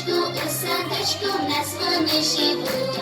садочку, у садочку в нас вони живуть.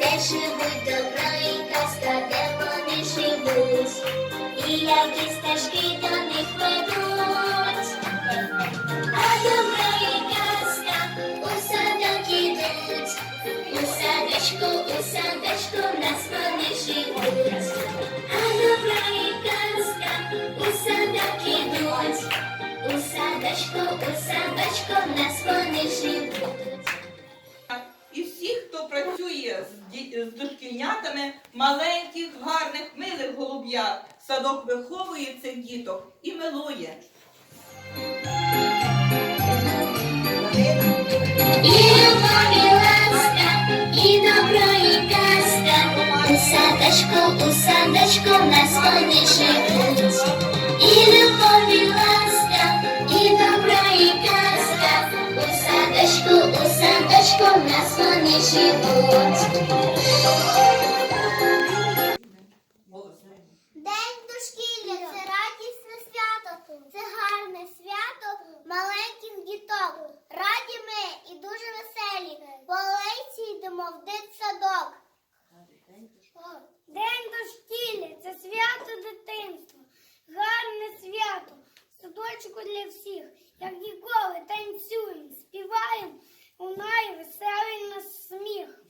Де живуть добро і казка, де вони живуть, і які стежки до садочку, нас вони живуть. А добро і казка у садок ідуть, у садочку, у садочку нас вони живуть. І всі, хто працює з, ді- з дошкільнятами, маленьких, гарних, милих голуб'ят, садок виховує цих діток і милує. І добро, і казка, у садочку, у садочку нас вони живуть. І любові ласка, і добро, і у садочку, у садочку нас вони живуть. Раді ми і дуже веселі. По алейці йдемо в дитсадок. День дошкілля це свято дитинства. Гарне свято. Садочку для всіх. Як ніколи танцюємо, співаємо, лунає веселий нас сміх.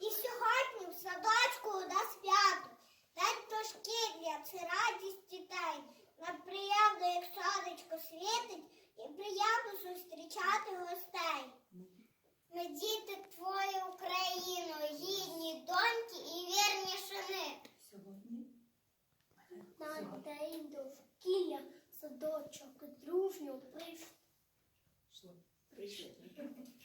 І сьогодні в садочку у нас свято. День дошкілля це радість дітей. Нам приємно, як сонечко світить, і приємно зустрічати гостей. Ми діти твої Україну, гідні доньки і вірні шини. На день довкілля садочок дружньо прийшли. Тут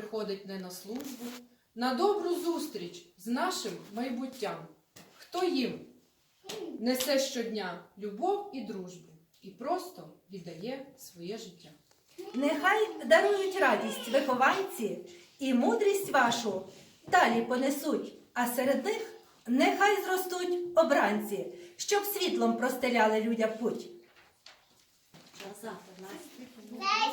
приходить не на службу, на добру зустріч з нашим майбуттям? Хто їм несе щодня любов і дружбу і просто віддає своє життя? Нехай дарують радість вихованці і мудрість вашу далі понесуть, а серед них нехай зростуть обранці, щоб світлом простеляли людям путь. Цей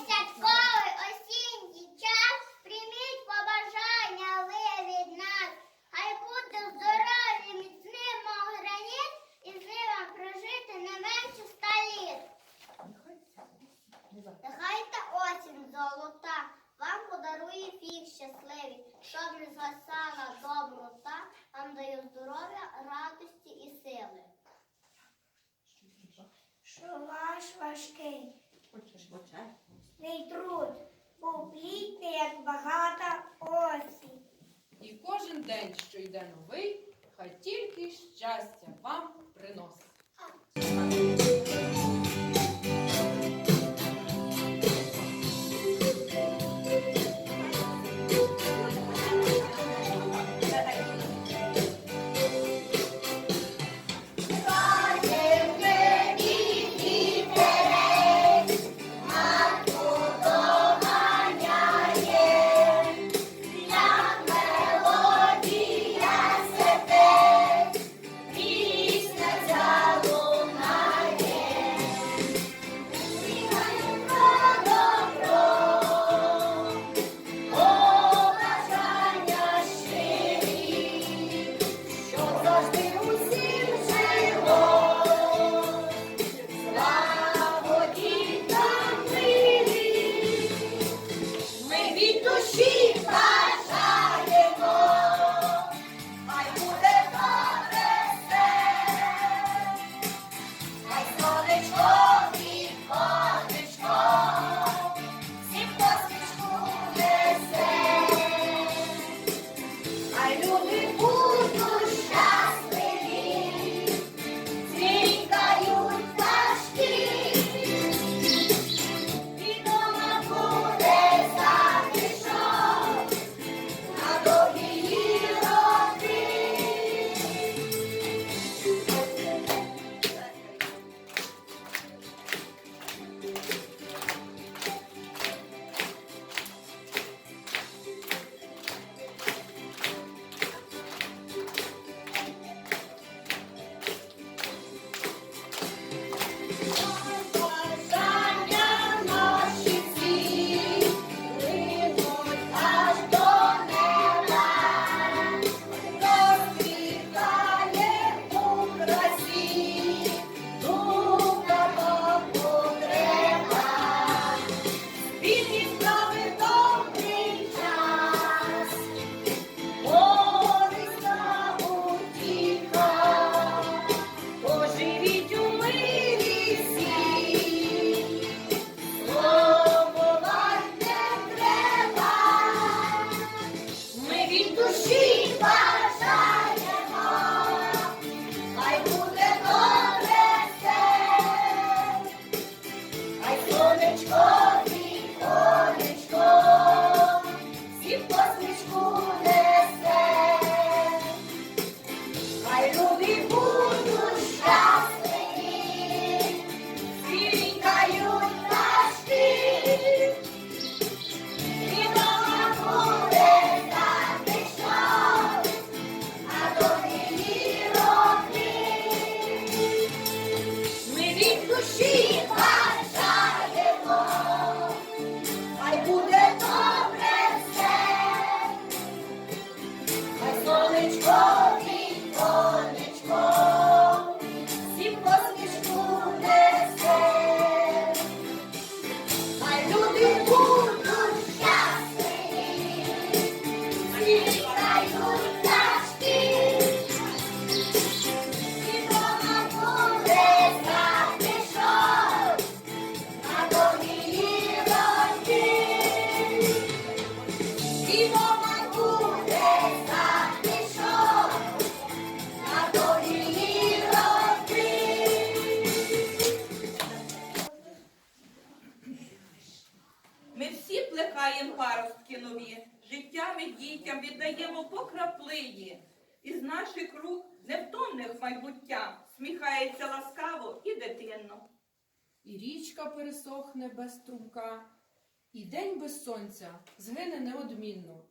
сонця згине неодмінно.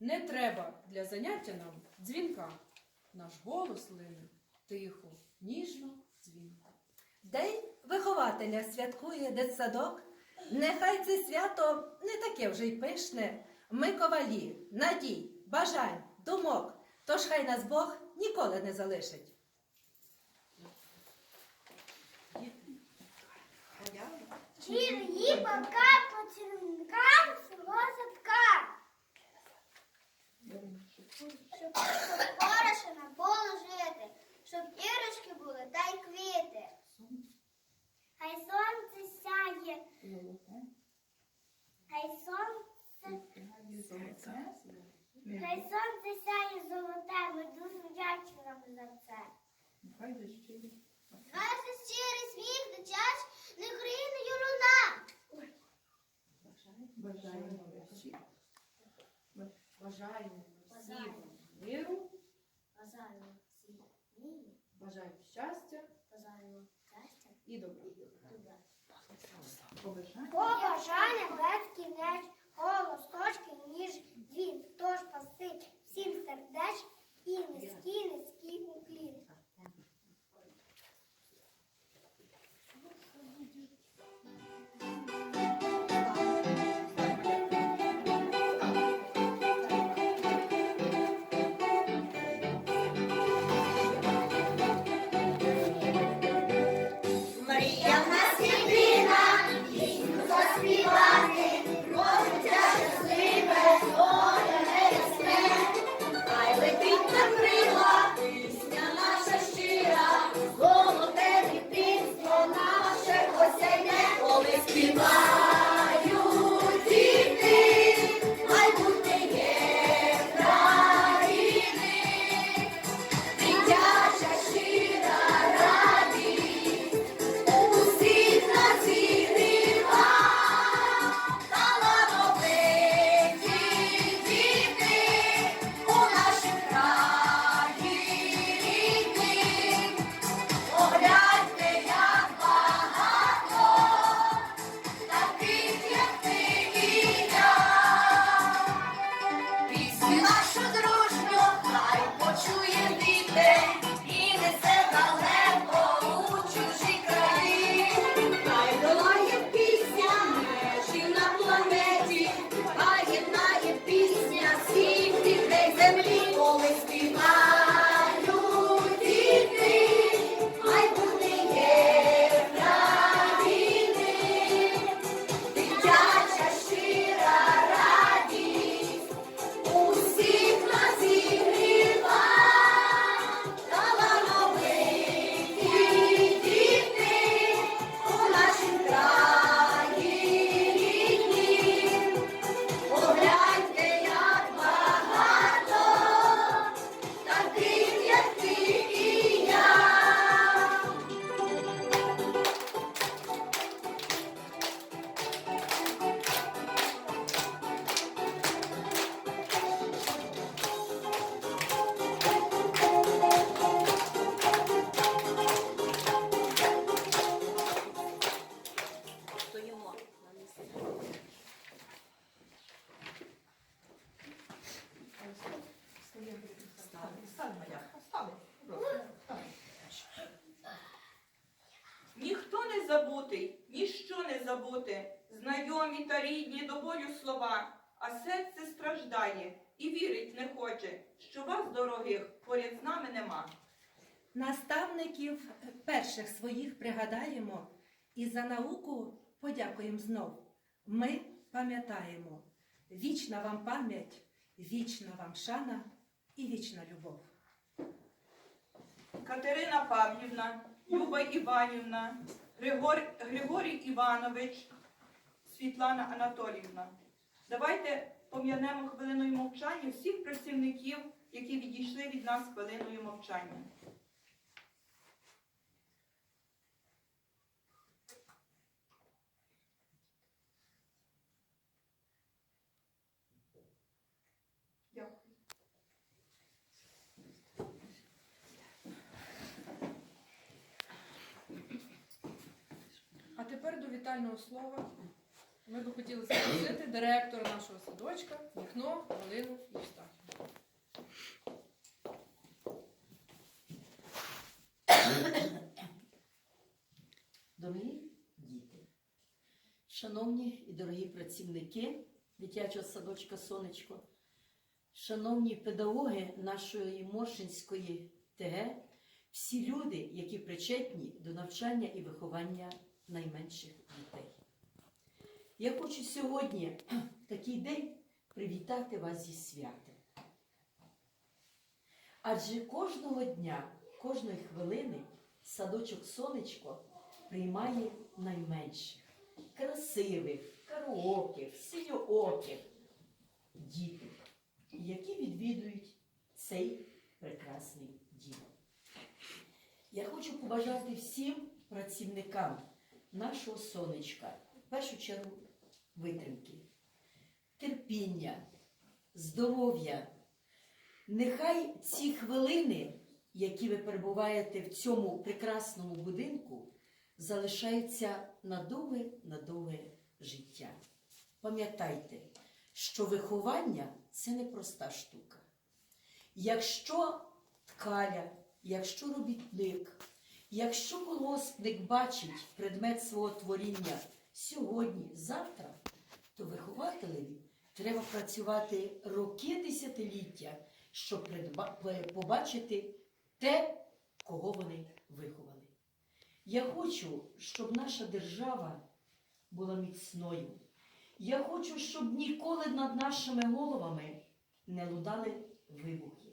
Не треба для заняття нам дзвінка. Наш голос лине тихо, ніжно, дзвінко. День вихователя святкує дитсадок. Нехай це свято не таке вже й пишне. Ми ковалі, надій, бажань, думок. Тож хай нас Бог ніколи не залишить. Чиї пока поцілункам свого садка. Щоб хороше на поле жити, щоб ірочки були та й квіти. Хай сонце сяє, хай сонце, хай сонце сяє золоте, ми дуже вдячні вам за це. Хай щирий сміх дитяч не гринею луна. Бажаємо всім, бажаємо всім миру, Бажаємо всім миру, бажаємо щастя. Бажаємо щастя. і добра. Побажання подякуємо знов. Ми пам'ятаємо. Вічна вам пам'ять, вічна вам шана і вічна любов. Катерина Павлівна, Люба Іванівна, Григор... Григорій Іванович, Світлана Анатоліївна. Давайте пом'янемо хвилиною мовчання всіх працівників, які відійшли від нас хвилиною мовчання. Дякую. Вітального слова ми би хотіли запросити директора нашого садочка Вікно Галину Євстахівну. Дорогі діти, шановні і дорогі працівники дитячого садочка Сонечко, шановні педагоги нашої Моршинської ТГ, всі люди, які причетні до навчання і виховання найменших дітей. Я хочу сьогодні в такий день привітати вас зі святом. Адже кожного дня, кожної хвилини садочок Сонечко приймає найменших, красивих, караоких, синьооких діток, які відвідують цей прекрасний дім. Я хочу побажати всім працівникам нашого сонечка, в першу чергу, витримки, терпіння, здоров'я. Нехай ці хвилини, які ви перебуваєте в цьому прекрасному будинку, залишаються на довге, на довге життя. Пам'ятайте, що виховання це непроста штука. Якщо ткаля, якщо робітник, якщо колосник бачить предмет свого творіння сьогодні, завтра, то вихователеві треба працювати роки десятиліття, щоб побачити те, кого вони виховали. Я хочу, щоб наша держава була міцною. Я хочу, щоб ніколи над нашими головами не лунали вибухи.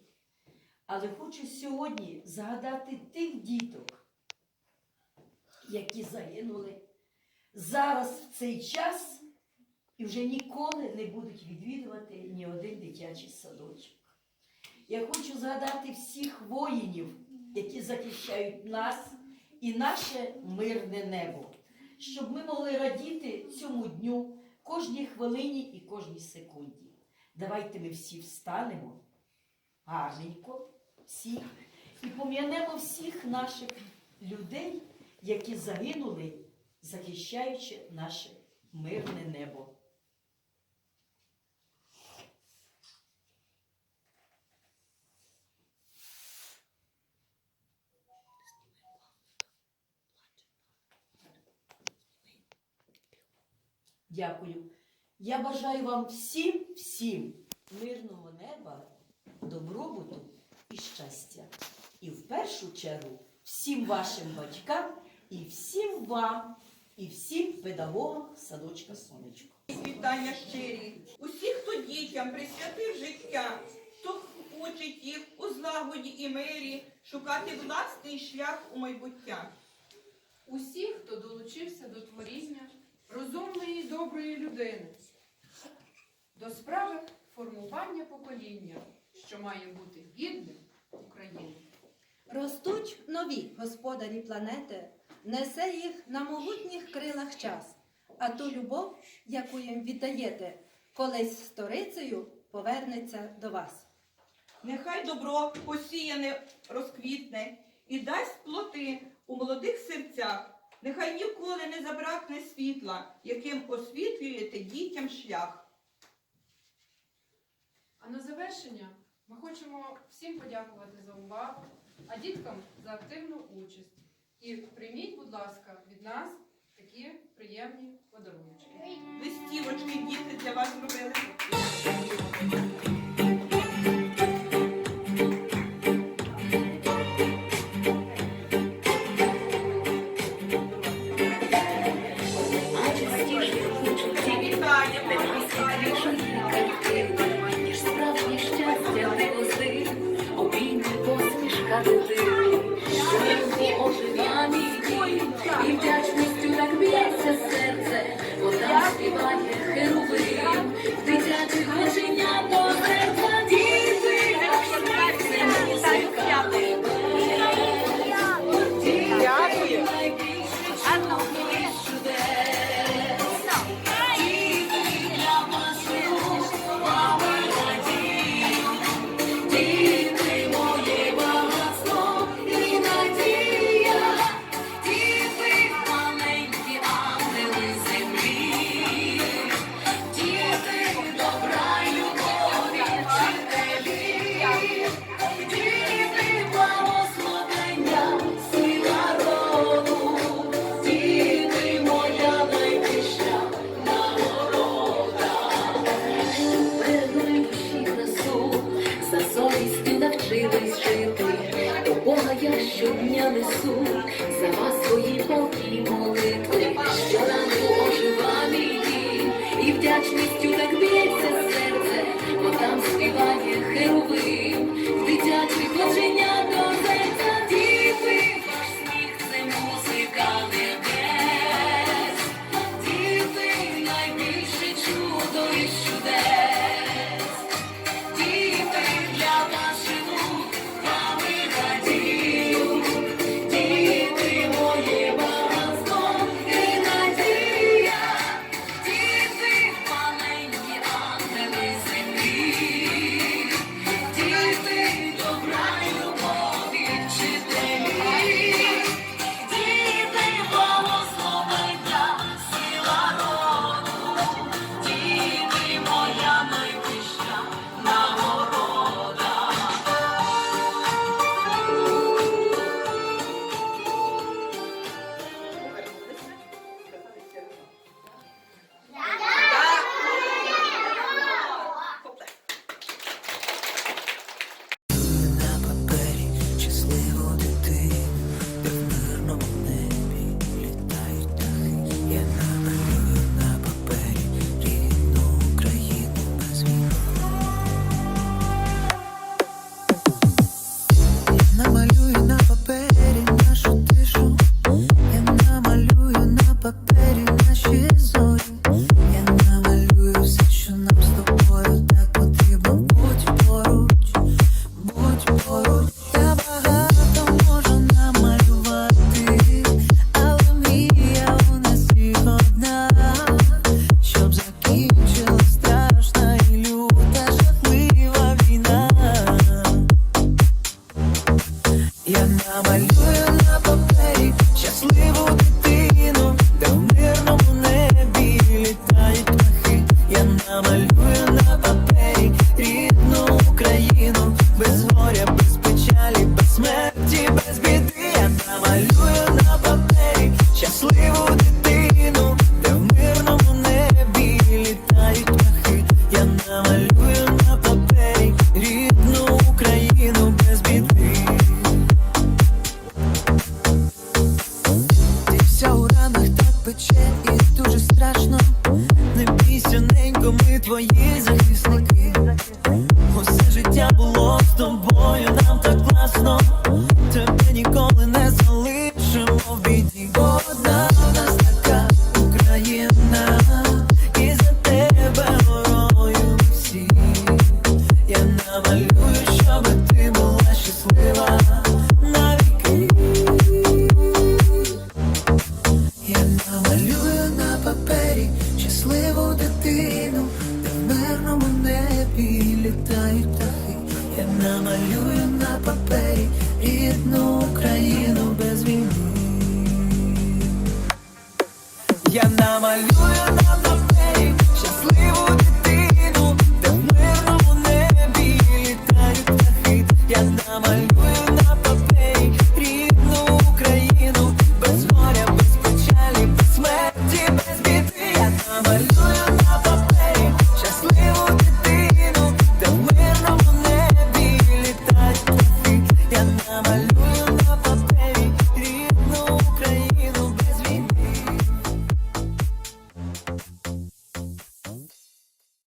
Але хочу сьогодні згадати тих діток, які загинули зараз в цей час і вже ніколи не будуть відвідувати ні один дитячий садочок. Я хочу згадати всіх воїнів, які захищають нас і наше мирне небо, щоб ми могли радіти цьому дню кожній хвилині і кожній секунді. Давайте ми всі встанемо гарненько, всі, і пом'янемо всіх наших людей, які загинули, захищаючи наше мирне небо. Дякую. Я бажаю вам всім, всім мирного неба, добробуту і щастя. І в першу чергу всім вашим батькам і всім вам, і всім педагогам садочка Сонечко. Вітання щирі. Усі, хто дітям присвятив життя, хто учить їх у злагоді і мирі шукати власний шлях у майбуття. Усі, хто долучився до творіння розумної і доброї людини, до справи формування покоління, що має бути гідним України. Ростуть нові господарі планети, несе їх на могутніх крилах час. А ту любов, яку їм віддаєте, колись сторицею повернеться до вас. Нехай добро посіяне розквітне і дасть плоти у молодих серцях. Нехай ніколи не забракне світла, яким освітлюєте дітям шлях. А на завершення ми хочемо всім подякувати за увагу, а діткам за активну участь. І прийміть, будь ласка, від нас такі приємні подарунки. Листівочки діти для вас! Ніж справжнє щастя привози, обійми посмішка дитини, і вдячністю так б'ється серце, вода співає херовим, дитячих оченят до